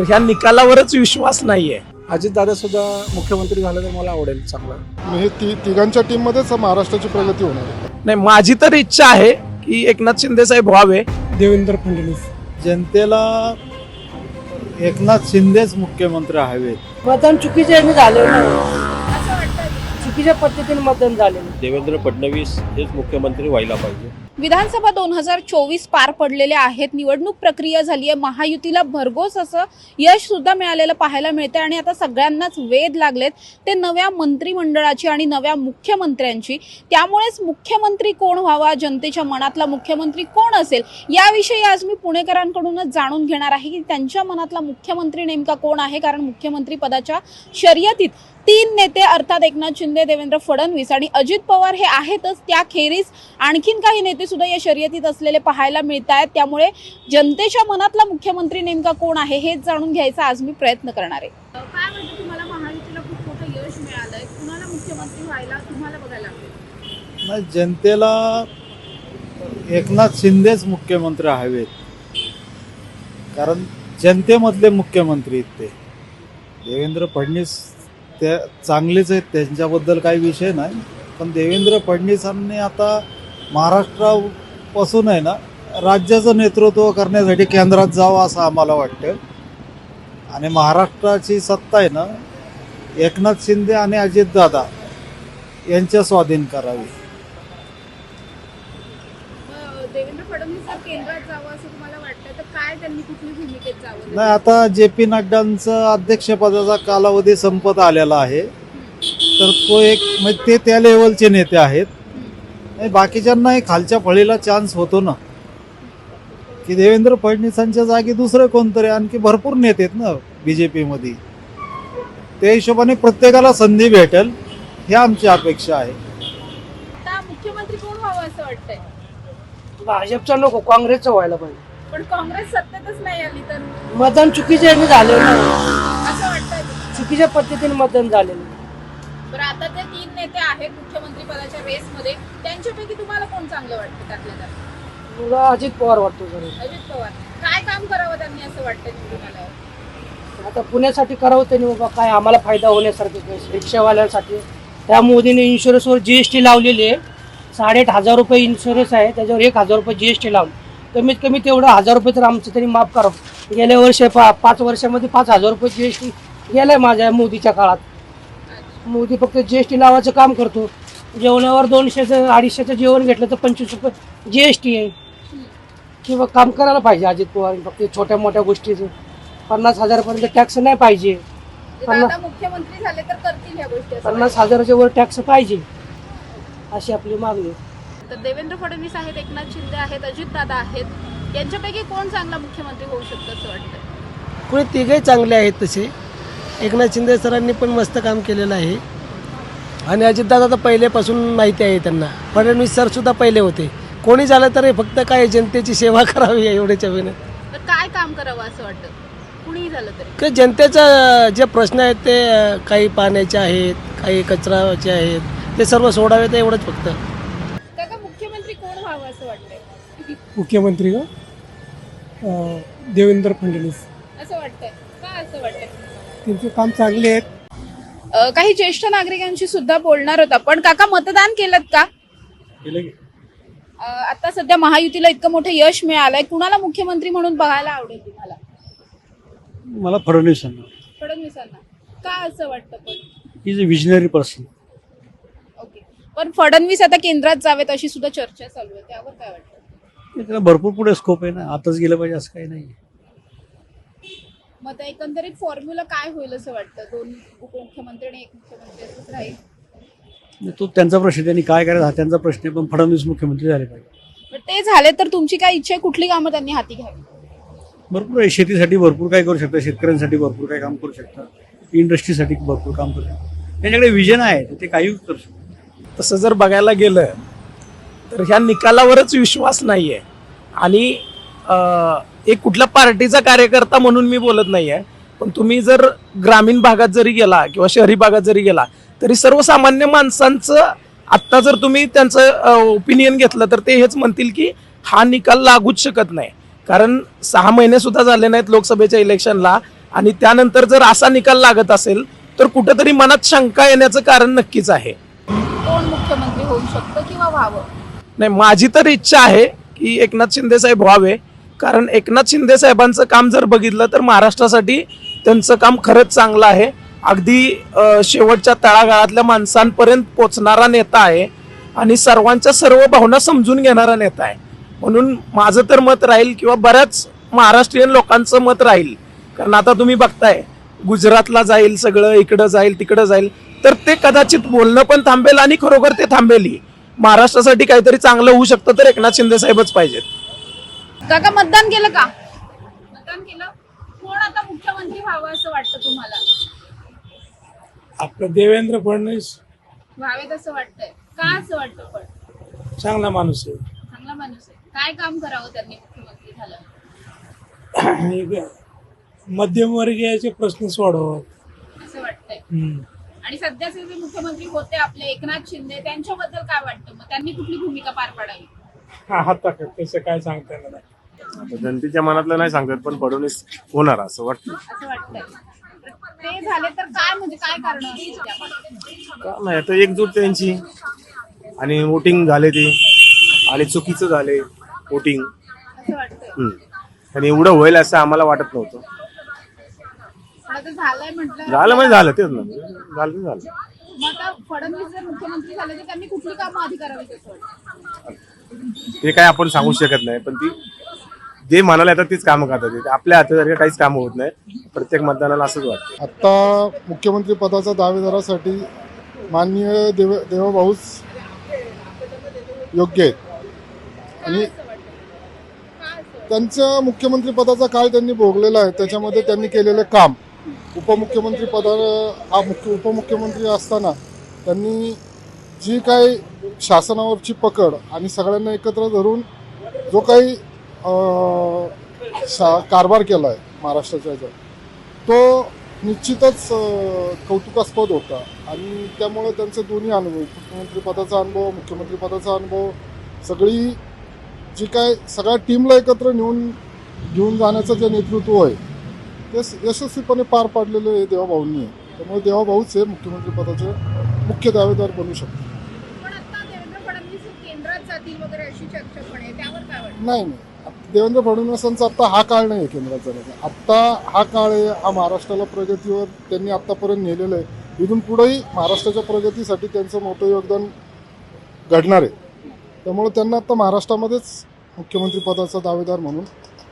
तर ह्या निकालावरच विश्वास नाहीये. अजित दादा सुद्धा मुख्यमंत्री झाले तर मला आवडेल चांगलं. हे ती तिघांच्या टीममध्येच महाराष्ट्राची प्रगती होणार आहे. नाही माझी तर इच्छा आहे की एकनाथ शिंदे साहेब व्हावे. देवेंद्र फडणवीस. जनतेला एकनाथ शिंदेच मुख्यमंत्री हवेत मतदान चुकीचे यांनी झालेलं नाही चुकीच्या पद्धतीने मतदान झालेलं देवेंद्र फडणवीस हेच मुख्यमंत्री व्हायला पाहिजे. विधानसभा दोन हजार चोवीस पार पडलेले आहेत. निवडणूक प्रक्रिया झाली आहे. महायुतीला भरघोस असं यश सुद्धा मिळालेलं पाहायला मिळते आणि आता सगळ्यांनाच वेध लागलेत. ते नव्या मंत्रिमंडळाची आणि नव्या मुख्यमंत्र्यांची. त्यामुळेच मुख्यमंत्री कोण व्हावा? जनतेच्या मनातला मुख्यमंत्री कोण असेल? याविषयी आज मी पुणेकरांकडूनच जाणून घेणार आहे की त्यांच्या मनातला मुख्यमंत्री नेमका कोण आहे? कारण मुख्यमंत्री पदाच्या शर्यतीत तीन नेते अर्थात एकनाथ शिंदे देवेंद्र फडणवीस आणि अजित पवार हे आहेतच. त्याखेरीज आणखीन काही नेते सुद्धा या शर्यतीत असलेले पाहायला मिळत आहेत त्यामुळे जनतेच्या मनातला मुख्यमंत्री नेमका कोण आहे हेच जाणून घ्यायचा आज मी प्रयत्न करणार आहे. काय वाटतं तुम्हाला महायुतीला खूप मोठं यश मिळालंय? कुणाला मुख्यमंत्री व्हायला तुम्हाला बघायला नाही जनतेला एकनाथ शिंदेच मुख्यमंत्री हवेत. कारण जनतेमधले मुख्यमंत्री आहेत ते. देवेंद्र फडणवीस ते चांगलेच आहेत त्यांच्याबद्दल काही विषय नाही. पण देवेंद्र फडणवीसांनी आता महाराष्ट्रापासून आहे ना राज्याचं नेतृत्व करण्यासाठी केंद्रात जावं असं आम्हाला वाटतं. आणि महाराष्ट्राची सत्ता आहे ना एकनाथ शिंदे आणि अजितदादा यांच्या स्वाधीन करावी. देवेंद्र फडणवीस जर केंद्रात जावं असं तुम्हाला वाटतं तर काय त्यांनी कुठली भूमिकेत जावं? नाही आता जे पी नड्डांचं अध्यक्षपदाचा कालावधी संपत आलेला आहे. तर तो एक म्हणजे ते त्या लेवलचे नेते आहेत. नाही बाकीच्यांनाही खालच्या फळीला चान्स होतो ना. की देवेंद्र फडणवीसांच्या जागी दुसरे कोणतरी आणखी भरपूर नेते आहेत ना बी जे पीमध्ये त्या हिशोबाने प्रत्येकाला संधी भेटेल ही आमची अपेक्षा आहे. आता मुख्यमंत्री कोण व्हावं असं वाटतंय? भाजपचा नको काँग्रेसचं व्हायला पाहिजे. पण काँग्रेस सत्तेतच नाही आली तर? मतदान चुकीचे यांनी झालेलं नाही. असं वाटतंय. चुकीच्या पद्धतीने मतदान झालेलं बरं आता ते नेते आहेत मुख्यमंत्री पदाच्या रेसमध्ये त्यांच्यापैकी तुम्हाला कोण चांगलं वाटतं त्यातल्या त्यात? मला अजित पवार वाटतो अजित पवार. काय काम करावं त्यांनी असं वाटतं निवडून आल्यावर आता पुण्यासाठी करावं त्यांनी बाबा काय आम्हाला फायदा होण्यासारखे रिक्षावाल्यांसाठी. त्या मोदीने इन्शुरन्सवर जी एस टी लावलेली आहे. साडेआठ हजार रुपये इन्शुरन्स आहे. त्याच्यावर एक हजार रुपये जी एस टी लावून. कमीत कमी तेवढं हजार रुपये तर आमचं तरी माफ करावं गेल्या वर्षी पा पाच वर्षामध्ये पाच हजार रुपये जी एस टी गेलाय माझ्या मोदीच्या काळात. मोदी फक्त जी एस टी लावायचं काम करतो. जेवणावर दोनशेचं अडीचशेचं जेवण घेतलं तर पंचवीस रुपये जी एस टी आहे. किंवा काम करायला पाहिजे अजित पवार फक्त छोट्या मोठ्या गोष्टीचं. पन्नास हजारपर्यंत टॅक्स नाही पाहिजे. ते पन्नास- मुख्यमंत्री झाले तर करतील ह्या गोष्टी पन्नास हजाराच्या वर टॅक्स पाहिजे. अशी आपली मागणी. तर देवेंद्र फडणवीस आहेत एकनाथ शिंदे आहेत अजितदादा आहेत. यांच्यापैकी कोण चांगला मुख्यमंत्री होऊ शकतं असं वाटतं? पुढे तिघही चांगले आहेत तसे. एकनाथ शिंदे सरांनी पण मस्त काम केलेलं आहे. आणि अजितदादा तर पहिल्यापासून माहिती आहे त्यांना. फडणवीस सर सुद्धा पहिले होते. कोणी झालं तरी फक्त काय जनतेची सेवा करावी एवढ्याच्या विनं तर काय काम करावं असं वाटतं? कुणीही झालं तरी. की जनतेचा जे प्रश्न आहेत ते काही पाण्याचे आहेत काही कचराचे आहेत ते सर्व सोडावेत एवढंच फक्त. काका मुख्यमंत्री कोण व्हावं असं वाटतंय? मुख्यमंत्री का अं, देवेंद्र फडणवीस. असं वाटतंय. का असं वाटतंय? त्यांचे काम चांगले आहेत. अ, काही ज्येष्ठ नागरिकांशी सुद्धा बोलणार होता. पण काका मतदान केलं का. अ, आता सध्या महायुतीला इतकं मोठं यश मिळालंय. कुणाला मुख्यमंत्री म्हणून बघायला आवडेल तुम्हाला? मला फडणवीसांना फडणवीसांना का असं वाटतं पण? Is a visionary person okay. पण फडणवीस आता केंद्रात जावेत अशी सुद्धा चर्चा चालू आहे. त्यावर काय वाटतं? त्याला भरपूर पुढे स्कोप आहे ना. आताच गेलं पाहिजे असं काही नाही मग आता एकंदरीत फॉर्म्युला काय होईल असं वाटतं? दोन उपमुख्यमंत्री आणि एक मुख्यमंत्री असंच राहील? म्हणजे तो त्यांचा प्रश्न त्यांनी काय करायचा हा त्यांचा प्रश्न आहे पण फडणवीस मुख्यमंत्री झाले पाहिजे. पण ते झाले तर तुमची काय इच्छा आहे? कुठली कामं त्यांनी हाती घ्यावी? भरपूर आहे. शेतीसाठी भरपूर काय करू शकतात. शेतकऱ्यांसाठी भरपूर काय काम करू शकतात. इंडस्ट्रीसाठी भरपूर काम करू शकतात. त्यांच्याकडे विजन आहे तर ते काही करू शकतात तसं जर बघायला गेलं तर ह्या निकालावरच विश्वास नाहीये. आणि अं, एक कुठल्या पार्टीचा कार्यकर्ता म्हणून मी बोलत नाहीये. पण तुम्ही जर ग्रामीण भागात जरी गेला किंवा शहरी भागात जरी गेला तरी सर्वसामान्य माणसांचं आत्ता जर तुम्ही त्यांचं ओपिनियन घेतलं तर ते हेच म्हणतील की हा निकाल लागूच शकत नाही. कारण सहा महिने सुद्धा झाले नाहीत लोकसभेच्या इलेक्शनला आणि त्यानंतर जर असा निकाल लागत असेल तर कुठंतरी मनात शंका येण्याचं कारण नक्कीच आहे. कोण मुख्यमंत्री होऊ शकतं किंवा व्हावं? नाही माझी तर इच्छा आहे की एकनाथ शिंदे साहेब व्हावे. कारण एकनाथ शिंदे साहेबांचं काम जर बघितलं तर महाराष्ट्रासाठी त्यांचं काम खरंच चांगलं आहे. अगदी शेवटच्या तळागाळातल्या माणसांपर्यंत पोचणारा नेता आहे आणि सर्वांच्या सर्व भावना समजून घेणारा नेता आहे. म्हणून माझं तर मत राहील किंवा बऱ्याच महाराष्ट्रीयन लोकांचं मत राहील. कारण आता तुम्ही बघताय गुजरातला जाईल सगळं इकडं जाईल तिकडं जाईल. तर ते कदाचित बोलणं पण थांबेल आणि खरोखर ते थांबेलही. महाराष्ट्रासाठी काहीतरी चांगलं होऊ शकतं तर एकनाथ शिंदे साहेबच पाहिजेत. काका मतदान केलं का? मतदान केलं. कोण आता मुख्यमंत्री व्हावं असं वाटतं तुम्हाला? आपलं देवेंद्र फडणवीस. व्हावेत असं वाटतंय. का असं वाटतं पण? चांगला माणूस चांगला माणूस आहे. काय काम करावं त्यांनी मुख्यमंत्री झालं? आहे मध्यमवर्गीयाचे प्रश्न सोडवत असं वाटतंय. आणि सध्याचे जे मुख्यमंत्री होते आपले एकनाथ शिंदे त्यांच्याबद्दल काय वाटतं? मग त्यांनी कुठली भूमिका पार पाडावी? आता तसं काय सांगता येणार नाही. आता जनतेच्या मनातलं नाही सांगतात पण फडणवीस होणार असं वाटतं. असं वाटतंय. ते झाले तर काय म्हणजे काय कारण? का नाही आता एकजूट त्यांची. आणि वोटिंग झाले ते. आणि चुकीचं झाले वोटिंग असं वाटतंय. आणि एवढं होईल असं आम्हाला वाटत नव्हतं. पण आता झालंय म्हटलं. झालं म्हणजे झालं तेच ना. झालं ते झालं. मग आता फडणवीस जर मुख्यमंत्री झाले तर त्यांनी कुठली कामं आधी असं वाटतं ते काय आपण सांगू शकत नाही पण ती जे म्हणाले आता तीच कामं करतात. आपल्या हातासारखं काहीच कामं होत नाही. प्रत्येक मतदानाला असंच वाटतं. आत्ता मुख्यमंत्री पदाच्या दावेदारासाठी माननीय देव देवभाऊच योग्य आहेत. आणि त्यांच्या मुख्यमंत्री पदाचा काळ त्यांनी भोगलेला आहे. त्याच्यामध्ये त्यांनी केलेलं काम. उपमुख्यमंत्री पदा हा मुख्य उपमुख्यमंत्री असताना त्यांनी जी काही शासनावरची पकड आणि सगळ्यांना एकत्र धरून जो काही शा कारभार केला आहे महाराष्ट्राच्या ह्याच्यात तो निश्चितच कौतुकास्पद होता. आणि त्यामुळे त्यांचे दोन्ही अनुभव मुख्यमंत्रीपदाचा अनुभव मुख्यमंत्रीपदाचा अनुभव सगळी जी काय सगळ्या टीमला एकत्र नेऊन घेऊन जाण्याचं जे नेतृत्व आहे ते यशस्वीपणे पार पाडलेलं आहे देवाभाऊंनी आहे. त्यामुळे देवाभाऊच हे मुख्यमंत्रीपदाचे मुख्य दावेदार बनू शकतात पण आता देवेंद्र फडणवीस केंद्रात जातील वगैरे अशी चर्चा पण आहे त्यावर काय वाटतं नाही नाही. देवेंद्र फडणवीसांचा आत्ता हा काळ नाही आहे केंद्रात जाण्याचा. आत्ता हा काळ आहे हा महाराष्ट्राला प्रगतीवर त्यांनी आत्तापर्यंत नेलेलं आहे. इथून पुढेही महाराष्ट्राच्या प्रगतीसाठी त्यांचं मोठं योगदान घडणार आहे. त्यामुळे त्यांना आता महाराष्ट्रामध्येच मुख्यमंत्री पदाचा दावेदार म्हणून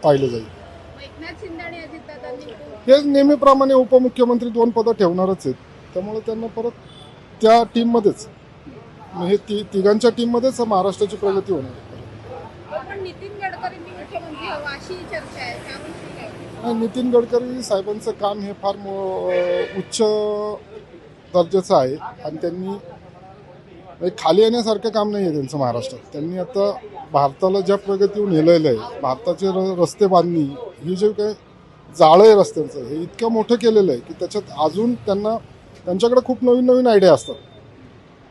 पाहिलं जाईल. मग एकनाथ शिंदे आणि अजितदादांनी हे नेहमीप्रमाणे उपमुख्यमंत्री दोन पदं ठेवणारच आहेत. त्यामुळे त्यांना परत त्या टीममध्येच हे ती तिघांच्या टीममध्येच महाराष्ट्राची प्रगती होणार आहे पण नितीन गडकरींनी मुख्यमंत्री चर्चा आहे त्याविषयी काय नितीन गडकरी साहेबांचं काम हे फार मो- उच्च दर्जाचं आहे. आणि त्यांनी म्हणजे खाली येण्यासारखं काम नाही आहे त्यांचं महाराष्ट्रात. त्यांनी आता भारताला ज्या प्रगतीवर नेलेलं आहे भारताचे र रस्ते बांधणी ही जे काही जाळं आहे रस्त्यांचं हे इतकं मोठं केलेलं आहे की त्याच्यात अजून त्यांना त्यांच्याकडे खूप नवीन नवीन आयडिया असतात.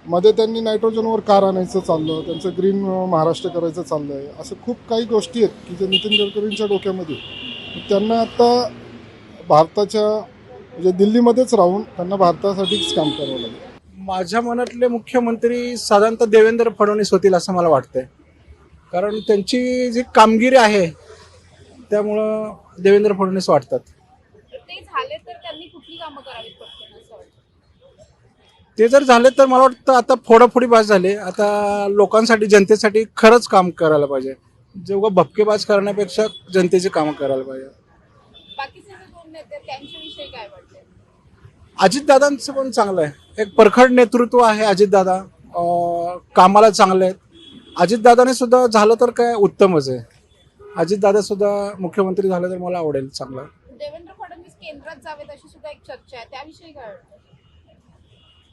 मध्ये त्यांनी नायट्रोजनवर कार आणायचं चाललं त्यांचं ग्रीन महाराष्ट्र करायचं चाललं आहे असं खूप काही गोष्टी आहेत की जे नितीन गडकरींच्या डोक्यामध्ये. त्यांना आता भारताच्या म्हणजे दिल्लीमध्येच राहून त्यांना भारतासाठीच काम करावं लागेल. माझ्या मनातले मुख्यमंत्री साधारणतः देवेंद्र फडणवीस होतील असं मला वाटतंय. कारण त्यांची जी कामगिरी आहे त्यामुळं देवेंद्र फडणवीस वाटतात. ते झाले तर त्यांनी कुठली कामं करावीत? ते जर झाले तर मला वाटतं आता फोडाफोडी बाज झाले. आता लोकांसाठी जनतेसाठी खरंच काम करायला पाहिजे. जेव्हा भपकेबाज करण्यापेक्षा जनतेची कामं करायला पाहिजे. अजितदादांचं पण चांगलं आहे. एक परखड नेतृत्व आहे अजितदादा. कामाला चांगले आहेत. अजितदादाने सुद्धा झालं तर काय उत्तमच आहे. अजितदादा सुद्धा मुख्यमंत्री झाले तर मला आवडेल चांगलं. देवेंद्र फडणवीस केंद्रात जावेत अशी सुद्धा एक चर्चा आहे. त्याविषयी काय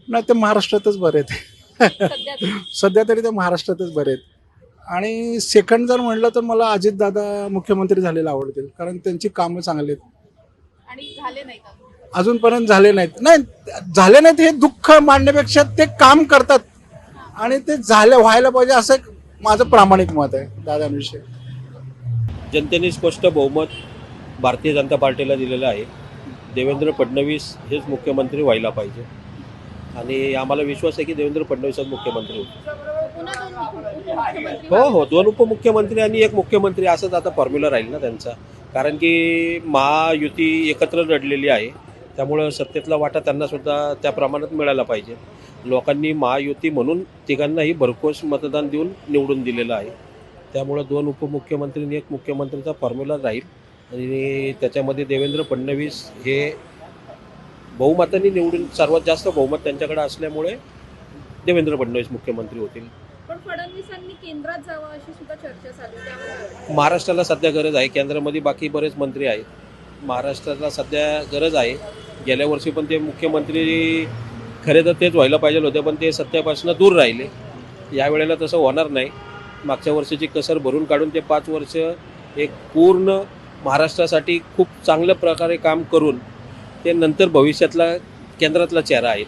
नाही ते महाराष्ट्रातच बरे आहेत. सध्या तरी. ते महाराष्ट्रातच बरे आहेत. आणि सेकंड जर म्हणलं तर मला अजितदादा मुख्यमंत्री झालेले आवडतील कारण त्यांची कामं चांगली आहेत. आणि झाले नाही का? अजूनपर्यंत झाले नाहीत. नाही झाले नाहीत हे दुःख मांडण्यापेक्षा ते काम करतात. आणि ते झालं व्हायला पाहिजे असं एक माझं प्रामाणिक मत आहे दादांविषयी. जनतेने स्पष्ट बहुमत भारतीय जनता पार्टीला दिलेलं आहे. देवेंद्र फडणवीस हेच मुख्यमंत्री व्हायला पाहिजे. आणि आम्हाला विश्वास आहे की देवेंद्र फडणवीसच मुख्यमंत्री होतील. हो हो दोन उपमुख्यमंत्री आणि एक मुख्यमंत्री असंच आता फॉर्म्युला राहील ना त्यांचा. कारण की महायुती एकत्र लढलेली आहे. त्यामुळं सत्तेतला वाटा त्यांना सुद्धा त्या प्रमाणात मिळायला पाहिजे. लोकांनी महायुती म्हणून तिघांनाही भरघोस मतदान देऊन निवडून दिलेलं आहे. त्यामुळं दोन उपमुख्यमंत्री आणि एक मुख्यमंत्रीचा फॉर्म्युला राहील. आणि त्याच्यामध्ये देवेंद्र फडणवीस हे बहुमतांनी निवडून सर्वात जास्त बहुमत त्यांच्याकडे असल्यामुळे देवेंद्र फडणवीस मुख्यमंत्री होतील. पण फडणवीसांनी केंद्रात जावं अशी सुद्धा चर्चा चालू आहे. महाराष्ट्राला सध्या गरज आहे. केंद्रामध्ये बाकी बरेच मंत्री आहेत. महाराष्ट्राला सध्या गरज आहे. गेल्या वर्षी पण ते मुख्यमंत्री खरे तर तेच व्हायला पाहिजे होते पण ते सत्यापासून दूर राहिले. यावेळेला तसं होणार नाही. मागच्या वर्षीची कसर भरून काढून ते पाच वर्ष एक पूर्ण महाराष्ट्रासाठी खूप चांगल्या प्रकारे काम करून ते नंतर भविष्यातला केंद्रातला चेहरा आहे.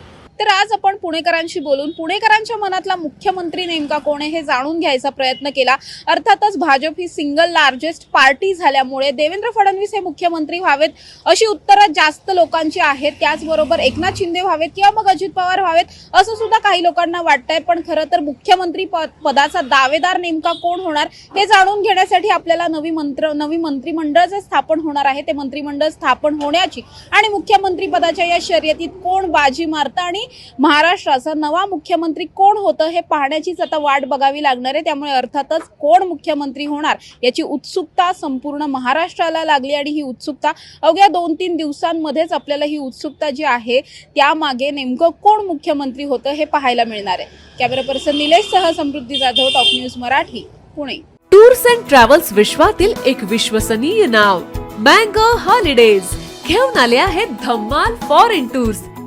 तर आज आपण पुणेकरांशी बोलून पुणेकरांच्या मनातला मुख्यमंत्री नेमका कोण आहे हे जाणून घ्यायचा प्रयत्न केला. अर्थातच भाजप ही सिंगल लार्जेस्ट पार्टी झाल्यामुळे देवेंद्र फडणवीस हे मुख्यमंत्री व्हावेत अशी उत्तरं जास्त लोकांची आहेत. त्याचबरोबर एकनाथ शिंदे व्हावेत किंवा मग अजित पवार व्हावेत असं सुद्धा काही लोकांना वाटतंय. पण खरं तर मुख्यमंत्री पदाचा दावेदार नेमका कोण होणार हे जाणून घेण्यासाठी आपल्याला नवी मंत्र नवी मंत्रिमंडळ जे स्थापन होणार आहे. ते मंत्रिमंडळ स्थापन होण्याची आणि मुख्यमंत्री पदाच्या या शर्यतीत कोण बाजी मारतं आणि महाराष्ट्राचा नवा मुख्यमंत्री कोण होतं हे पाहण्याचीच आता वाट बघावी लागणार आहे. त्यामुळे अर्थातच कोण मुख्यमंत्री होणार याची उत्सुकता संपूर्ण महाराष्ट्राला लागली आणि ही उत्सुकता अवघ्या दोन तीन दिवसांमध्येच आपल्याला ही उत्सुकता जी आहे त्यामागे नेमकं कोण मुख्यमंत्री होतं हे पाहायला मिळणार आहे. कॅमेरा पर्सन निलेश सह Samruddhi Jadhav top news Marathi Pune. Tours and travels विश्वातील एक विश्वसनीय नाव मँगो हॉलिडेज. घेऊन आले आहेत धम्माल फॉरेन टूर्स.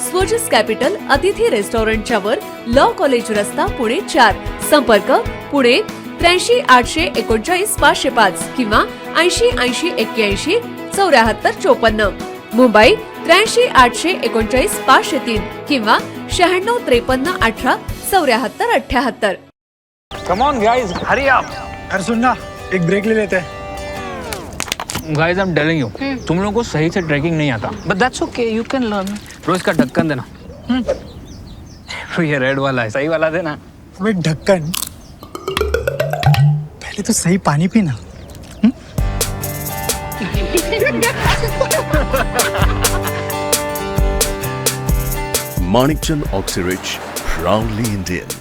स्वजस कॅपिटल अतिथी रेस्टॉरंटच्या वर लॉ कॉलेज रस्ता पुणे चार. संपर्क पुणे त्र्याऐंशी आठशे एकोणचाळीस पाचशे पाच किंवा ऐंशी ऐंशी एक्क्याऐंशी चौऱ्याहत्तर चोपन्न. मुंबई त्र्याऐंशी आठशे एकोणचाळीस पाचशे तीन किंवा शहाण्णव त्रेपन्न अठरा चौऱ्याहत्तर अठ्याहत्तर. कम ऑन गाइस हरी आप अरे सुन ना एक ब्रेक ले लेते. हैं guys I am telling you तुम लोगों को सही से ट्रैकिंग नहीं आता. But that's okay you can learn रोज का ढक्कन देना। हम्म। ये रेड वाला है। सही वाला देना। अबे ढक्कन। पहले तो सही पानी पीना। Manikchand Oxyrich, proudly Indian.